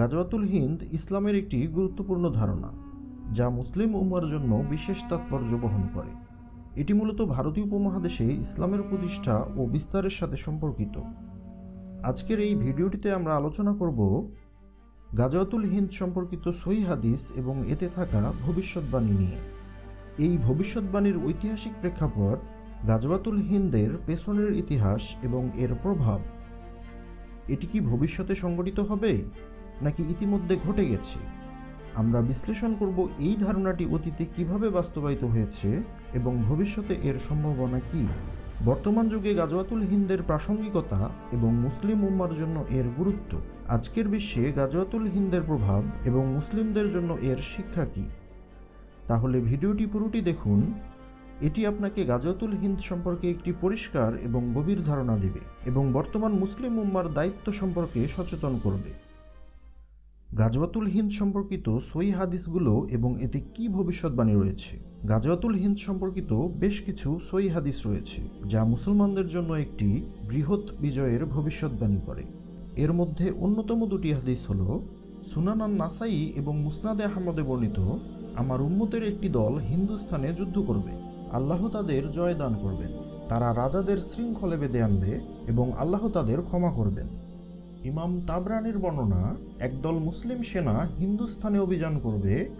গাজওয়াতুল হিন্দ ইসলামের একটি গুরুত্বপূর্ণ ধারণা, যা মুসলিম উম্মার জন্য বিশেষ তাৎপর্য বহন করে। এটি মূলত ভারতীয় উপমহাদেশে ইসলামের প্রতিষ্ঠা ও বিস্তারের সাথে সম্পর্কিত। আজকের এই ভিডিওটিতে আমরা আলোচনা করব গাজওয়াতুল হিন্দ সম্পর্কিত সহি হাদিস এবং এতে থাকা ভবিষ্যৎবাণী নিয়ে। এই ভবিষ্যৎবাণীর ঐতিহাসিক প্রেক্ষাপট গাজওয়াতুল হিন্দের পেছনের ইতিহাস এবং এর প্রভাব। এটি কি ভবিষ্যতে সংগঠিত হবে? নাকি ইতিমধ্যে ঘটে গেছে? আমরা বিশ্লেষণ করব এই ধারণাটি অতীতে কীভাবে বাস্তবায়িত হয়েছে এবং ভবিষ্যতে এর সম্ভাবনা কি? বর্তমান যুগে গাজওয়াতুল হিন্দের প্রাসঙ্গিকতা এবং মুসলিম উম্মার জন্য এর গুরুত্ব। আজকের বিশ্বে গাজওয়াতুল হিন্দের প্রভাব এবং মুসলিমদের জন্য এর শিক্ষা কী? তাহলে ভিডিওটি পুরোটি দেখুন। এটি আপনাকে গাজওয়াতুল হিন্দ সম্পর্কে একটি পরিষ্কার এবং গভীর ধারণা দেবে এবং বর্তমান মুসলিম উম্মার দায়িত্ব সম্পর্কে সচেতন করবে। গাজওয়াতুল হিন্দ সম্পর্কিত সই হাদিসগুলো এবং এতে কি ভবিষ্যৎবাণী রয়েছে? গাজওয়াতুল হিন্দ সম্পর্কিত বেশ কিছু সই হাদিস রয়েছে, যা মুসলমানদের জন্য একটি বৃহৎ বিজয়ের ভবিষ্যৎবাণী করে। এর মধ্যে অন্যতম দুটি হাদিস হল সুনানান নাসাই এবং মুসনাদে আহমদে বর্ণিত, আমার উম্মতের একটি দল হিন্দুস্থানে যুদ্ধ করবে, আল্লাহ তাদের জয় দান করবেন, তারা রাজাদের শৃঙ্খলে বেঁধে আনবে এবং আল্লাহ তাদের ক্ষমা করবেন। ইমাম তাবরানির বর্ণনা, একদল মুসলিম সেনা হিন্দুস্থানে অভিযান করবে,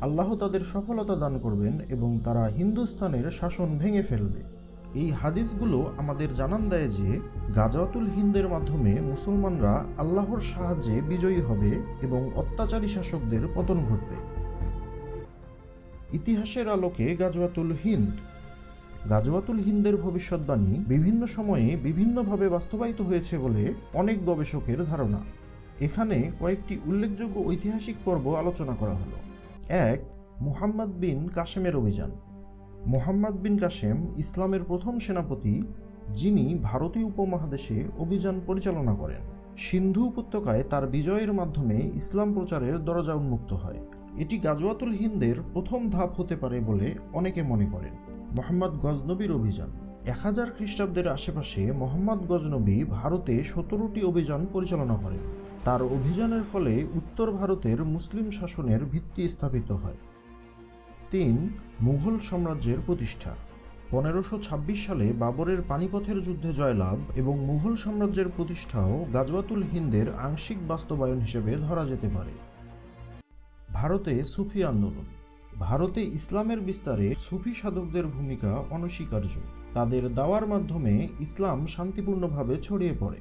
আল্লাহ তাদের সফলতা দান করবেন এবং তারা হিন্দুস্থানের শাসন ভেঙে ফেলবে। এই হাদিসগুলো আমাদের জানান দেয় যে গাজাতুল হিন্দের মাধ্যমে মুসলমানরা আল্লাহর সাহায্যে বিজয়ী হবে এবং অত্যাচারী শাসকদের পতন ঘটবে। ইতিহাসের আলোকে গাজওয়াতুল হিন্দ গাজওয়াতুল হিন্দের ভবিষ্যৎবাণী বিভিন্ন সময়ে বিভিন্নভাবে বাস্তবায়িত হয়েছে বলে অনেক গবেষকের ধারণা। এখানে কয়েকটি উল্লেখযোগ্য ঐতিহাসিক পর্ব আলোচনা করা হলো। এক, মুহাম্মদ বিন কাশেমের অভিযান। মোহাম্মদ বিন কাশেম ইসলামের প্রথম সেনাপতি, যিনি ভারতীয় উপমহাদেশে অভিযান পরিচালনা করেন। সিন্ধু উপত্যকায় তার বিজয়ের মাধ্যমে ইসলাম প্রচারের দরজা উন্মুক্ত হয়। এটি গাজওয়াতুল হিন্দের প্রথম ধাপ হতে পারে বলে অনেকে মনে করেন। মোহাম্মদ গজনবীর অভিযান। এক হাজার খ্রিস্টাব্দের আশেপাশে মোহাম্মদ গজনবী ভারতে সতেরোটি অভিযান পরিচালনা করেন। তার অভিযানের ফলে উত্তর ভারতের মুসলিম শাসনের ভিত্তি স্থাপিত হয়। তিন, মুঘল সাম্রাজ্যের প্রতিষ্ঠা। পনেরোশো ছাব্বিশ সালে বাবরের পানিপথের যুদ্ধে জয়লাভ এবং মুঘল সাম্রাজ্যের প্রতিষ্ঠাও গাজওয়াতুল হিন্দের আংশিক বাস্তবায়ন হিসেবে ধরা যেতে পারে। ভারতে সুফি আন্দোলন। ভারতে ইসলামের বিস্তারে সুফি সাধকদের ভূমিকা অনস্বীকার্য। তাদের দাওয়ার মাধ্যমে ইসলাম শান্তিপূর্ণভাবে ছড়িয়ে পড়ে।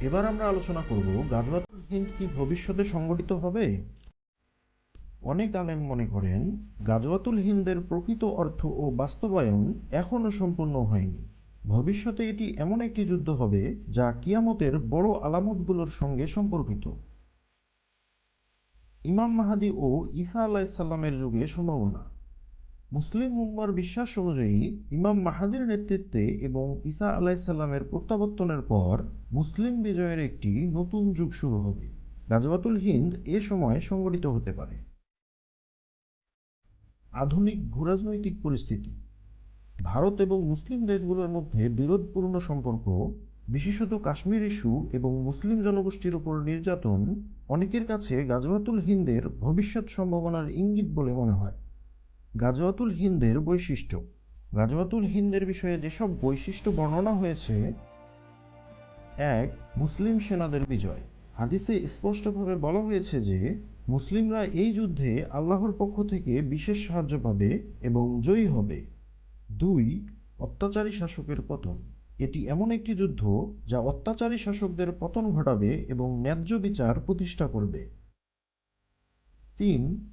এবার আমরা আলোচনা করব গাজওয়াতুল হিন্দ কি ভবিষ্যতে সংগঠিত হবে? অনেক আলেম মনে করেন, গাজওয়াতুল হিন্দের প্রকৃত অর্থ ও বাস্তবায়ন এখনও সম্পূর্ণ হয়নি। ভবিষ্যতে এটি এমন একটি যুদ্ধ হবে যা কিয়ামতের বড় আলামতগুলোর সঙ্গে সম্পর্কিত। ইমাম মাহাদি ও ঈসা আলাহিসাল্লামের যুগে সম্ভাবনা। মুসলিম উম্মার বিশ্বাস অনুযায়ী, ইমাম মাহাদির নেতৃত্বে এবং ঈসা আলাহিসাল্লামের প্রত্যাবর্তনের পর মুসলিম বিজয়ের একটি নতুন যুগ শুরু হবে। গাজওয়াতুল হিন্দ এ সময় সংগঠিত হতে পারে। আধুনিক ভূরাজনৈতিক পরিস্থিতি। ভারত এবং মুসলিম দেশগুলোর মধ্যে বিরোধপূর্ণ সম্পর্ক বিশেষত কাশ্মীর ইস্যু এবং মুসলিম জনগোষ্ঠীর ওপর নির্যাতন অনেকের কাছে গাজওয়াতুল হিন্দের ভবিষ্যৎ সম্ভাবনার ইঙ্গিত বলে মনে হয়। গাজওয়াতুল হিন্দের বৈশিষ্ট্য। গাজওয়াতুল হিন্দের বিষয়ে যেসব বৈশিষ্ট্য বর্ণনা হয়েছে, এক, মুসলিম সেনাদের বিজয়। হাদিসে স্পষ্টভাবে বলা হয়েছে যে, মুসলিমরা এই যুদ্ধে আল্লাহর পক্ষ থেকে বিশেষ সাহায্য পাবে এবং জয়ী হবে। দুই, অত্যাচারী শাসকের পতন। এটি এমন একটি যুদ্ধ যা অত্যাচারী শাসকদের পতন ঘটাবে এবং ন্যায্য বিচার প্রতিষ্ঠা করবে। তিন,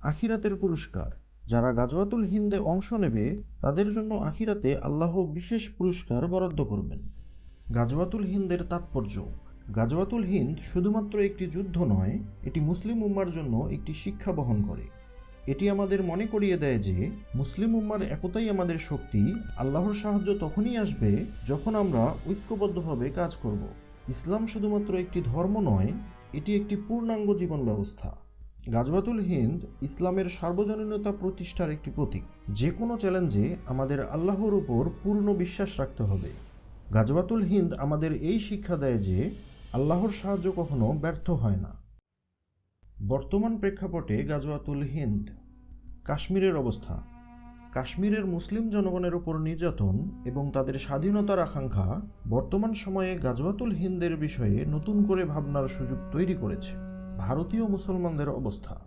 আখিরাতের পুরস্কার। যারা গাজওয়াতুল হিন্দে অংশ নেবে, তাদের জন্য আখিরাতে আল্লাহ বিশেষ পুরস্কার বরাদ্দ করবেন। গাজওয়াতুল হিন্দের তাৎপর্য। গাজওয়াতুল হিন্দ শুধুমাত্র একটি যুদ্ধ নয়, এটি মুসলিম উম্মার জন্য একটি শিক্ষা বহন করে। এটি আমাদের মনে করিয়ে দেয় যে মুসলিম উম্মার একতাই আমাদের শক্তি, আল্লাহর সাহায্য তখনই আসবে যখন আমরা ঐক্যবদ্ধভাবে কাজ করব। ইসলাম শুধুমাত্র একটি ধর্ম নয়, এটি একটি পূর্ণাঙ্গ জীবন ব্যবস্থা। গাজওয়াতুল হিন্দ ইসলামের সার্বজনীনতা প্রতিষ্ঠার একটি প্রতীক। যে কোনো চ্যালেঞ্জে আমাদের আল্লাহর উপর পূর্ণ বিশ্বাস রাখতে হবে। গাজওয়াতুল হিন্দ আমাদের এই শিক্ষা দেয় যে আল্লাহর সাহায্য কখনো ব্যর্থ হয় না। বর্তমান প্রেক্ষাপটে গাজওয়াতুল হিন্দ, কাশ্মীরের অবস্থা। কাশ্মীরের মুসলিম জনগণের উপর নির্যাতন এবং তাদের স্বাধীনতার আকাঙ্ক্ষা বর্তমান সময়ে গাজওয়াতুল হিন্দের বিষয়ে নতুন করে ভাবনার সুযোগ তৈরি করেছে ভারতীয় মুসলমানদের অবস্থা।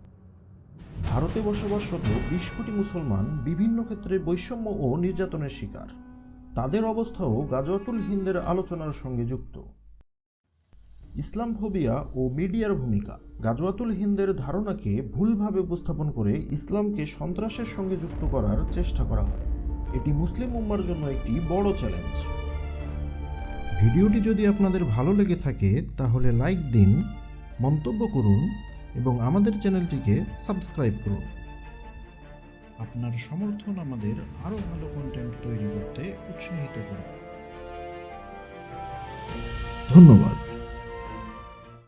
ভারতে বসবাসরত বিশ কোটি মুসলমান বিভিন্ন ক্ষেত্রে বৈষম্য ও নির্যাতনের শিকার। তাদের অবস্থাও গাজওয়াতুল হিন্দের আলোচনার সঙ্গে যুক্ত। ইসলাম ফোবিয়া ও মিডিয়ার ভূমিকা। গাজওয়াতুল হিন্দের ধারণাকে ভুলভাবে উপস্থাপন করে ইসলামকে সন্ত্রাসের সঙ্গে যুক্ত করার চেষ্টা করা হয়। এটি মুসলিম উম্মার জন্য একটি বড় চ্যালেঞ্জ। ভিডিওটি যদি আপনাদের ভালো লেগে থাকে, তাহলে লাইক দিন, মন্তব্য করুন এবং আমাদের চ্যানেলটিকে সাবস্ক্রাইব করুন। আপনার সমর্থন আমাদের আরও ভালো কন্টেন্ট তৈরি করতে উৎসাহিত করবে ধন্যবাদ।